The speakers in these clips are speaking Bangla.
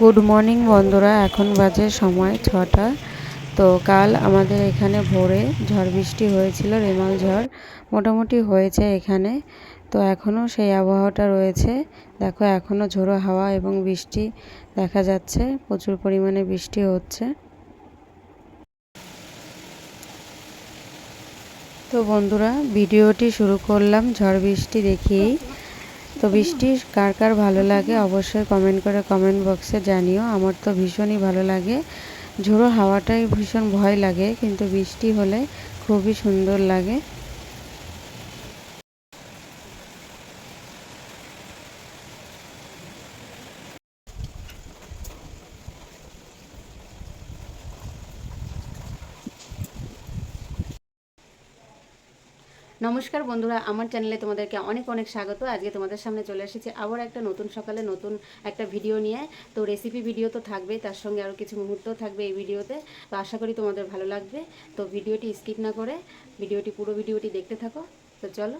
গুড মর্নিং বন্ধুরা। এখন বাজে সময় ছটা। তো কাল আমাদের এখানে ভোরে ঝড় বৃষ্টি হয়েছিল, রেমাল ঝড় মোটামুটি হয়েছে এখানে। তো এখনও সেই আবহাওয়াটা রয়েছে। দেখো, এখনও ঝোড়ো হাওয়া এবং বৃষ্টি দেখা যাচ্ছে। প্রচুর পরিমাণে বৃষ্টি হচ্ছে। তো বন্ধুরা, ভিডিওটি শুরু করলাম ঝড় বৃষ্টি দেখিয়েই। তো বৃষ্টি কার কার ভালো লাগে অবশ্যই কমেন্ট করে কমেন্ট বক্সে জানিও। আমার তো ভীষণই ভালো লাগে। ঝোড়ো হাওয়াটাই ভীষণ ভয় লাগে, কিন্তু বৃষ্টি হলে খুবই সুন্দর লাগে। নমস্কার বন্ধুরা, আমার চ্যানেলে তোমাদেরকে অনেক অনেক স্বাগত। আজকে তোমাদের সামনে চলে এসেছি আবার একটা নতুন সকালে নতুন একটা ভিডিও নিয়ে। তো রেসিপি ভিডিও তো থাকবে তার সঙ্গে আরও কিছু মুহূর্ত থাকবে এই ভিডিওতে। তো আশা করি তোমাদের ভালো লাগবে। তো ভিডিওটি স্কিপ না করে, ভিডিওটি, পুরো ভিডিওটি দেখতে থাকো। তো চলো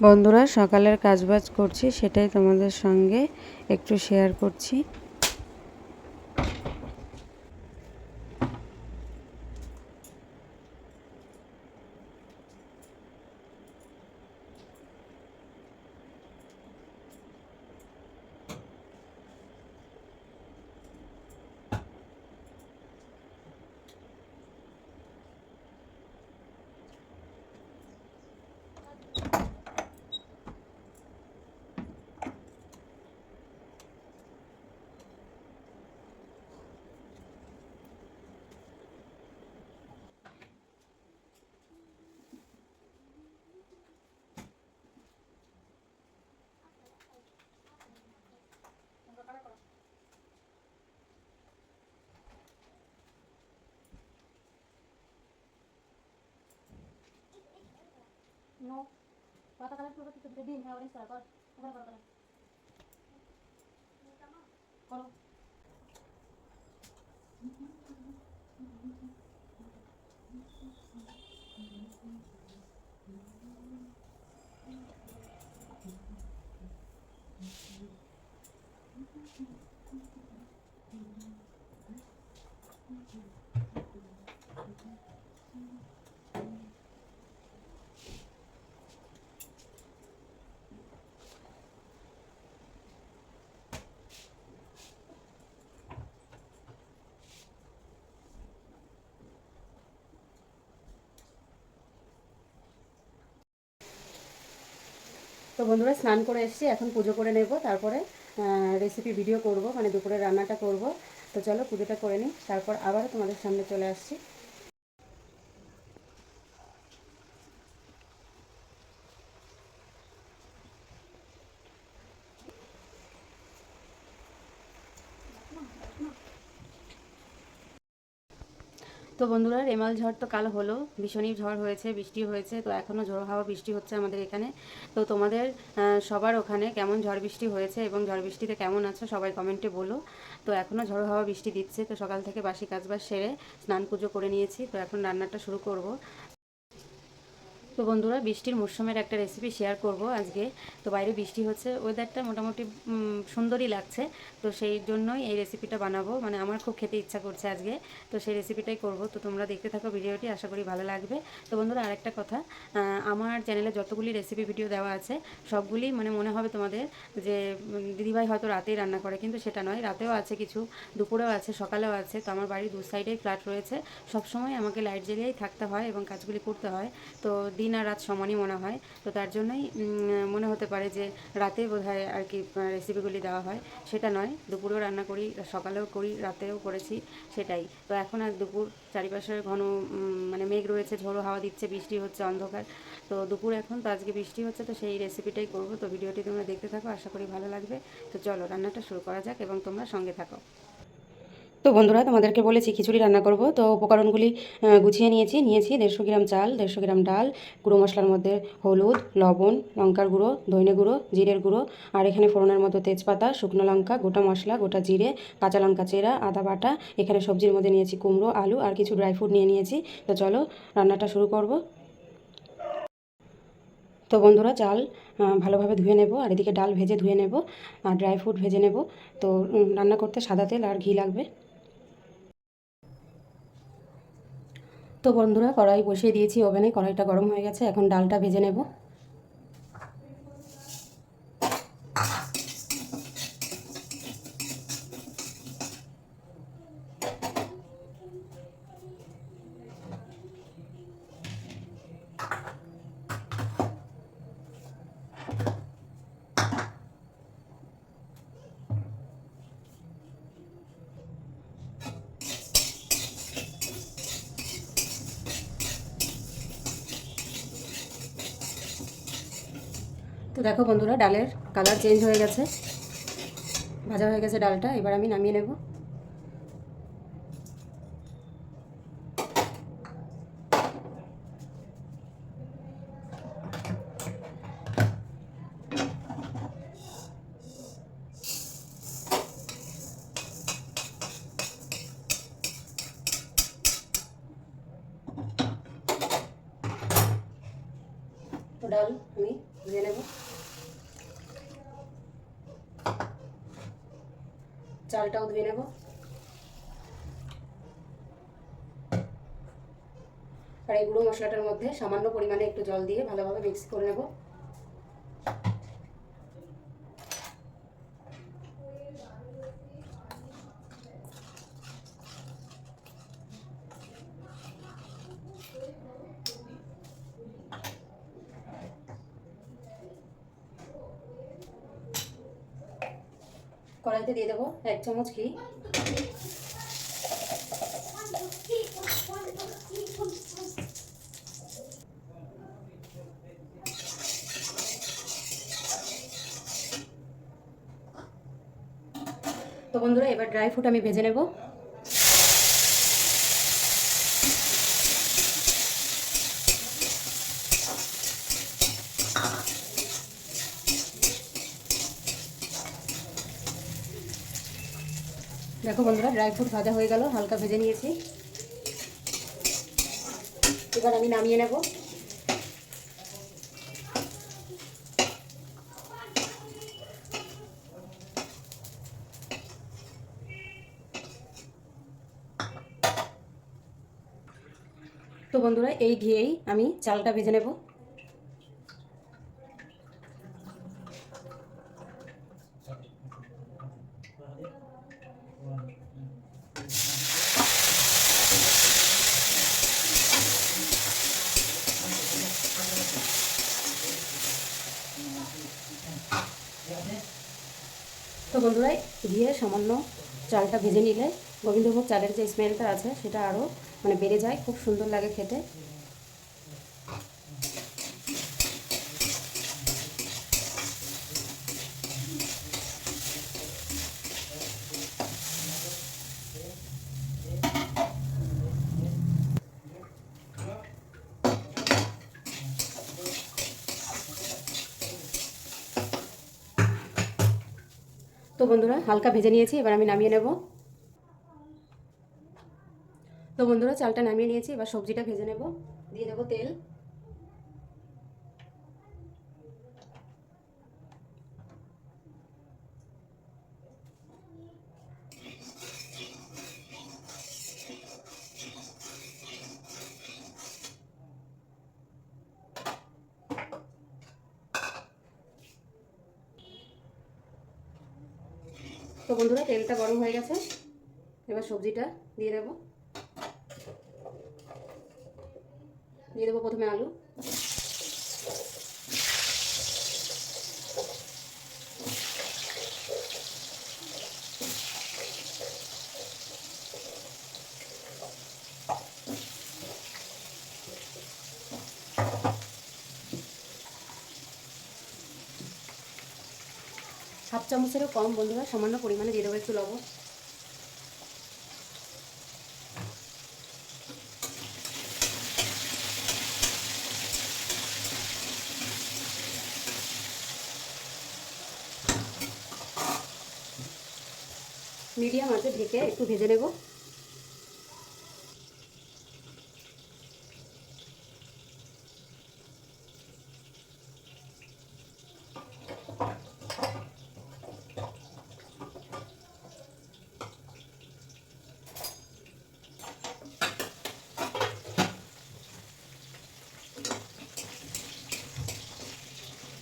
বন্ধুরা সকালের কাজবাজ করছি সেটাই তোমাদের সঙ্গে একটু শেয়ার করছি। no. Va a atacar el flujo que se pide bien, ahora তো বন্ধুরা স্নান করে এসেছি, এখন পুজো করে নেব, তারপরে রেসিপি ভিডিও করব মানে দুপুরে রান্নাটা করব। তো চলো পুজোটা করে নিই, তারপর আবারও তোমাদের সামনে চলে আসছি। তো বন্ধুরা, রেমাল ঝড় তো কাল হলো। ভীষণই ঝড় হয়েছে, বৃষ্টি হয়েছে, তো এখনও ঝড় হাওয়া বৃষ্টি হচ্ছে আমাদের এখানে। তো তোমাদের সবার ওখানে কেমন ঝড় বৃষ্টি হয়েছে এবং ঝড় বৃষ্টিতে কেমন আছো সবাই কমেন্টে বলো। তো এখনও ঝড় হাওয়া বৃষ্টি দিচ্ছে, তো সকাল থেকে বাসি কাজবাজ সেরে স্নান পুজো করে নিয়েছি, তো এখন রান্নাটা শুরু করব। তো বন্ধুরা, বৃষ্টির মরশুমের একটা রেসিপি শেয়ার করব আজকে। তো বাইরে বৃষ্টি হচ্ছে ওয়েদারটা মোটামুটি সুন্দরই লাগছে। তো সেই জন্যই এই রেসিপিটা বানাবো। মানে আমার খুব খেতে ইচ্ছা করছে আজকে। তো সেই রেসিপিটাই করব। তো তোমরা দেখতে থাকো ভিডিওটি, আশা করি ভালো লাগবে। তো বন্ধুরা, আরেকটা কথা আমার চ্যানেলে যতগুলি রেসিপি ভিডিও দেওয়া আছে, সবগুলি মানে মনে হবে তোমাদের যে দিদিভাই হয়তো রাতেই রান্না করে, কিন্তু সেটা নয়। রাতেও আছে কিছু, দুপুরেও আছে, সকালেও আছে। তো আমার বাড়ির দু সাইডেই ফ্ল্যাট রয়েছে। সবসময় আমাকে লাইট জ্বালিয়েই থাকতে হয় এবং কাজগুলি করতে হয়। তো দিন আর রাত সমানই মনে হয়। তো তার জন্যই মনে হতে পারে যে রাতে বোধহয় আর কি রেসিপিগুলি দেওয়া হয়। সেটা নয়, দুপুরেও রান্না করি, সকালেও করি, রাতেও করেছি, সেটাই। তো এখন আর দুপুর, চারিপাশে ঘন মানে মেঘ রয়েছে, ঝোড়ো হাওয়া দিচ্ছে, বৃষ্টি হচ্ছে, অন্ধকার। তো দুপুর এখন, তো আজকে বৃষ্টি হচ্ছে, তো সেই রেসিপিটাই করব। তো ভিডিওটি তোমরা দেখতে থাকো, আশা করি ভালো লাগবে। তো চলো, রান্নাটা শুরু করা যাক এবং তোমরা সঙ্গে থাকো। তো বন্ধুরা, তোমাদেরকে বলেছি খিচুড়ি রান্না করব। তো উপকরণগুলি গুছিয়ে নিয়েছি। নিয়েছি দেড়শো গ্রাম চাল, দেড়শো গ্রাম ডাল, গুঁড়ো মশলার মধ্যে হলুদ, লবণ, লঙ্কার গুঁড়ো, ধনে গুঁড়ো, জিরের গুঁড়ো, আর এখানে ফোড়নের মতো তেজপাতা, শুকনো লঙ্কা, গোটা মশলা, গোটা জিরে, কাঁচা লঙ্কা চেরা, আদা বাটা, এখানে সবজির মধ্যে নিয়েছি কুমড়ো, আলু, আর কিছু ড্রাই ফ্রুট নিয়ে নিয়েছি। তো চলো, রান্নাটা শুরু করব। তো বন্ধুরা, চাল ভালোভাবে ধুয়ে নেব, আর এদিকে ডাল ভেজে ধুয়ে নেব, আর ড্রাই ফ্রুট ভেজে নেব। তো রান্না করতে সাদা তেল আর ঘি লাগবে। তো বন্ধুরা কড়াই বসিয়ে দিয়েছি ওভেনে কড়াইটা গরম হয়ে গেছে এখন ডালটা ভেজে নেব। দেখো বন্ধুরা, ডালের কালার চেঞ্জ হয়ে গেছে। ভাজা হয়ে গেছে ডালটা, এবার আমি নামিয়ে নেব। ডাল আমি ভেজে নেব। চালটাও ধুয়ে নেব। আর এই গুঁড়ো মশলাটার মধ্যে সামান্য পরিমাণে একটু জল দিয়ে ভালোভাবে মিক্স করে নেব। কড়াইতে দিয়ে দেবো এক চামচ ঘি। তো বন্ধুরা এবার ড্রাই ফ্রুট আমি ভেজে নেব। দেখো বন্ধুরা ড্রাই ফ্রুট ভাজা হয়ে গেল, হালকা ভেজে নিয়েছি। এবার আমি নামিয়ে নেব। তো বন্ধুরা, এই ঘিয়েই আমি চালটা ভেজে নেব। বন্ধুরা দিয়ে সামান্য চালটা ভেজে নিলে গোবিন্দভোগ চালের যে স্মেলটা আছে সেটা আরও মানে বেড়ে যায় খুব সুন্দর লাগে খেতে তো বন্ধুরা, হালকা ভেজে নিয়েছি, এবার আমি নামিয়ে নেব। তো বন্ধুরা, চালটা নামিয়ে নিয়েছি, এবার সবজিটা ভেজে নেব। দিয়ে দেবো তেল। তো বন্ধুরা তেলটা গরম হয়ে গেছে। এবার সবজিটা দিয়ে দেবো। দিয়ে দেবো প্রথমে আলু। চামচেরও কম, বন্ধুরা, সামান্য পরিমাণে দিয়ে দেবো একটু লবণ। মিডিয়াম আছে, ঢেকে একটু ভেজে নেব।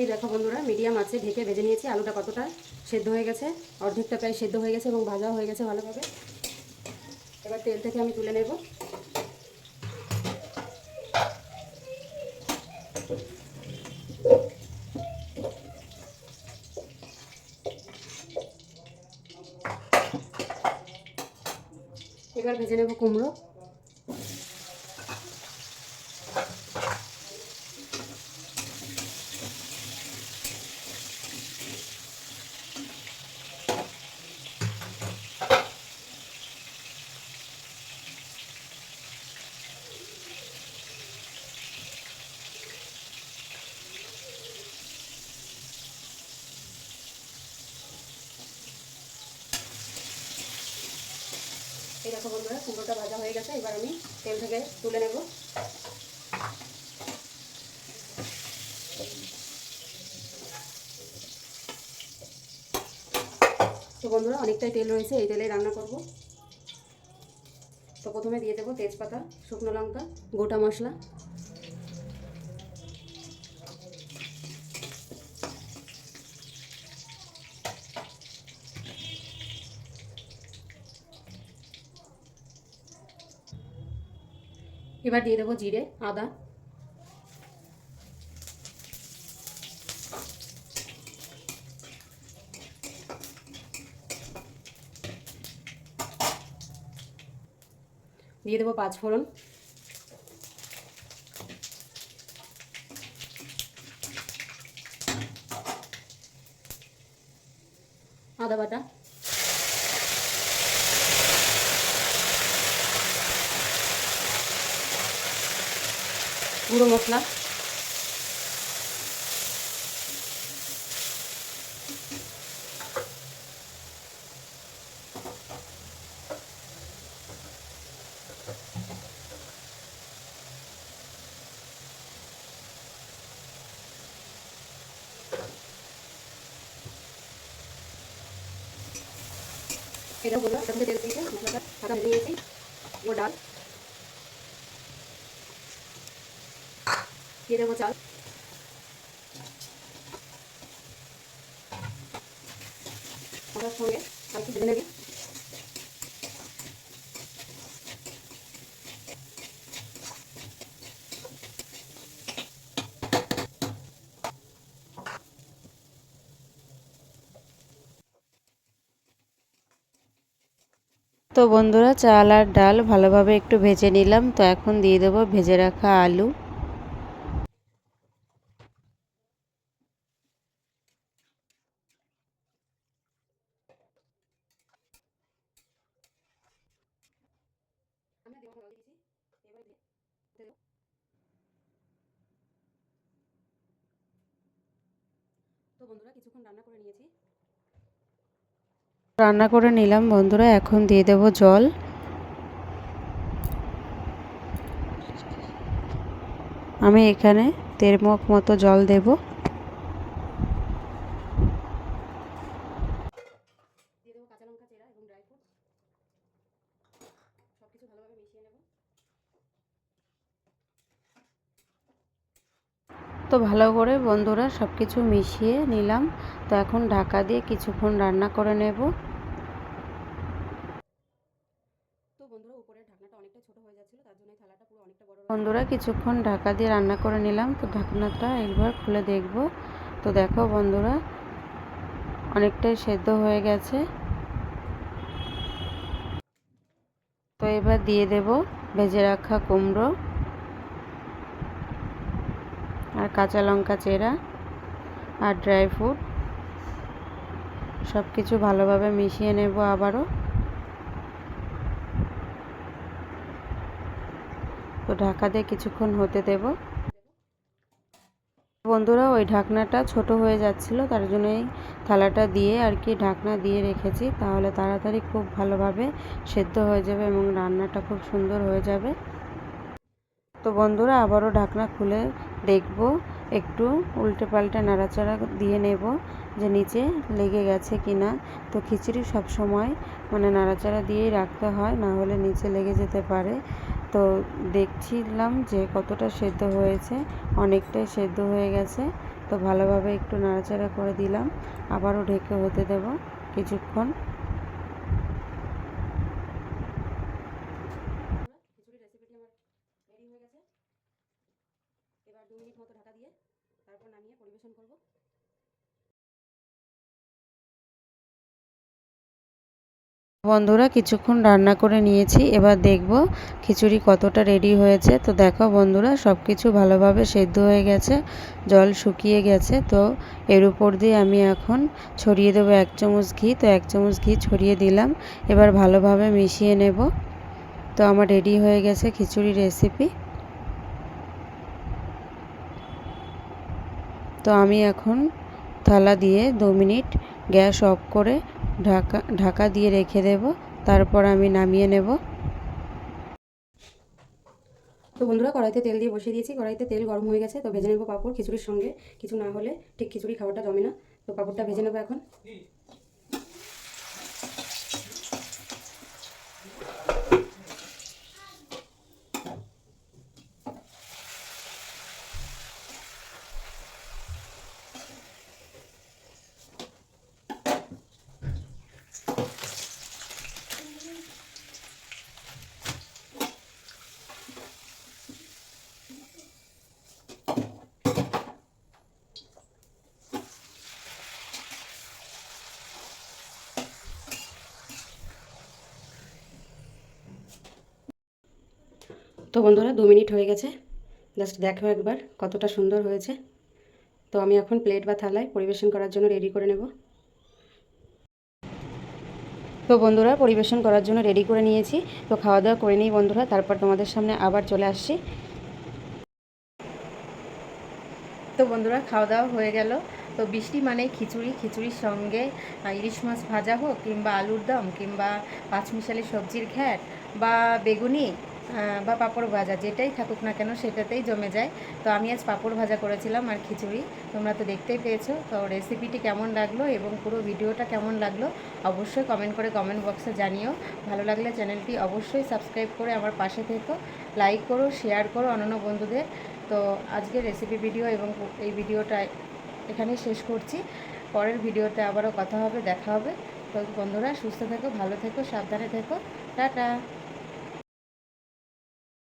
এই দেখো বন্ধুরা, মিডিয়াম আছে, ঢেকে ভেজে নিয়েছি। আলুটা কতটা সেদ্ধ হয়ে গেছে? অর্ধেকটা প্রায় সেদ্ধ হয়ে গেছে এবং ভাজা হয়ে গেছে ভালোভাবে। এবার তেল থেকে আমি তুলে নেব। এবার ভেজে নেব কুমড়ো এই দেখো বন্ধুরা কুমড়োটা ভাজা হয়ে গেছে, এবার আমি তেল থেকে তুলে নেব। তো বন্ধুরা, অনেকটাই তেল রয়েছে, এই তেলে রান্না করব। তো প্রথমে দিয়ে দেবো তেজপাতা, শুকনো লঙ্কা, গোটা মশলা। এবার দিয়ে দেবো জিরে আদা। দিয়ে দেবো পাঁচ ফোড়ন। আদা বাটা। গুঁড়ো মশলা এটা হলো এটাতে তেল দিয়েছে মশলাটা সাদা ভেজে নিয়েছি ও ডাল দিয়ে দেবো চাল। ওটার সঙ্গে একটু ভেজে নেবে। তো বন্ধুরা, চাল আর ডাল ভালোভাবে একটু ভেজে নিলাম। তো এখন দিয়ে দেবো ভেজে রাখা আলু আমরা দেবো জল দিয়েছি এবার দিয়ে দেবো তো বন্ধুরা কিছুক্ষণ রান্না করে নিয়েছি? রান্না করে নিলাম বন্ধুরা, এখন দিয়ে দেব জল। আমি এখানে মগ মতো জল দেব। তো ভালো করে বন্ধুরা সব কিছু মিশিয়ে নিলাম। তো এখন ঢাকা দিয়ে কিছুক্ষণ রান্না করে নেব। বন্ধুরা কিছুক্ষণ ঢাকা দিয়ে রান্না করে নিলাম। তো ঢাকনাটা একবার খুলে দেখব। তো দেখো বন্ধুরা অনেকটাই সেদ্ধ হয়ে গেছে। তো এবার দিয়ে দেব ভেজে রাখা কুমড়ো। আর কাঁচা লঙ্কা চেরা আর ড্রাই ফ্রুট। সব কিছু ভালোভাবে মিশিয়ে নেব আবারও। তো ঢাকা দিয়ে কিছুক্ষণ হতে দেব। বন্ধুরা, ওই ঢাকনাটা ছোট হয়ে যাচ্ছিল, তার জন্য এই থালাটা দিয়ে আর কি ঢাকনা দিয়ে রেখেছি। তাহলে তাড়াতাড়ি খুব ভালোভাবে সেদ্ধ হয়ে যাবে এবং রান্নাটা খুব সুন্দর হয়ে যাবে। তো বন্ধুরা, আবারও ঢাকনা খুলে দেখব, একটু উল্টে পাল্টে নাড়াচাড়া দিয়ে নেব যে নিচে লেগে গেছে কি না তো খিচুড়ি সব সময় মানে নাড়াচাড়া দিয়েই রাখতে হয়, না হলে নিচে লেগে যেতে পারে। তো দেখছিলাম যে কতটা সেদ্ধ হয়েছে, অনেকটাই সেদ্ধ হয়ে গেছে। তো ভালোভাবে একটু নাড়াচাড়া করে দিলাম, আবারও ঢেকে হতে দেব কিছুক্ষণ খিচুড়ি রেসিপিটি আমার রেডি হয়ে গেছে এবার দু মিনিট মতো ঢাকা দিয়ে তারপর নামিয়ে পরিবেশন করব বন্ধুরা, কিছুক্ষণ রান্না করে নিয়েছি। এবার দেখব খিচুড়ি কতটা রেডি হয়েছে। তো দেখো বন্ধুরা সব কিছু ভালোভাবে সেদ্ধ হয়ে গেছে, জল শুকিয়ে গেছে। তো এর উপর দিয়ে আমি এখন ছড়িয়ে দেবো এক চামচ ঘি। তো এক চামচ ঘি ছড়িয়ে দিলাম। এবার ভালোভাবে মিশিয়ে নেব। তো আমার রেডি হয়ে গেছে খিচুড়ি রেসিপি তো আমি এখন থালা দিয়ে দু মিনিট গ্যাস অফ করে ঢাকা ঢাকা দিয়ে রেখে দেব। তারপর আমি নামিয়ে নেব। তো বন্ধুরা, কড়াইতে তেল দিয়ে বসিয়ে দিয়েছি। কড়াইতে তেল গরম হয়ে গেছে, তো ভেজে নেব পাঁপড়। খিচুড়ির সঙ্গে। কিছু না হলে ঠিক খিচুড়ি খাওয়াটা জমে না। তো পাঁপড়টা ভেজে নেব এখন। তো বন্ধুরা, দু মিনিট হয়ে গেছে। জাস্ট দেখো একবার কতটা সুন্দর হয়েছে। তো আমি এখন প্লেট বা থালায় পরিবেশন করার জন্য রেডি করে নেব। তো বন্ধুরা, পরিবেশন করার জন্য রেডি করে নিয়েছি। তো খাওয়া দাওয়া করে নিই বন্ধুরা, তারপর তোমাদের সামনে আবার চলে আসছি। তো বন্ধুরা, খাওয়া দাওয়া হয়ে গেল। তো বৃষ্টি মানে খিচুড়ি, খিচুড়ির সঙ্গে ইলিশ মাছ ভাজা হোক কিংবা আলুর দম কিংবা পাঁচমিশালি সবজির ঘ্যাট বা বেগুনি বা পাঁপড় ভাজা, যেটাই থাকুক না কেন সেটাতেই জমে যায়। তো আমি আজ পাঁপড় ভাজা করেছিলাম আর খিচুড়ি। তোমরা তো দেখতেই পেয়েছ। তো রেসিপিটি কেমন লাগল এবং পুরো ভিডিওটা কেমন লাগল অবশ্যই কমেন্ট করে কমেন্ট বক্সে জানিও। ভালো লাগলে চ্যানেলটি অবশ্যই সাবস্ক্রাইব করে আমার পাশে থেকো। লাইক করো শেয়ার করো অন্যান্য বন্ধুদের। তো আজকের রেসিপি ভিডিও এবং এই ভিডিওটা এখানেই শেষ করছি। পরের ভিডিওতে আবারও কথা হবে, দেখা হবে। তো বন্ধুরা, সুস্থ থেকো, ভালো থেকো, সাবধানে থেকো। টাটা!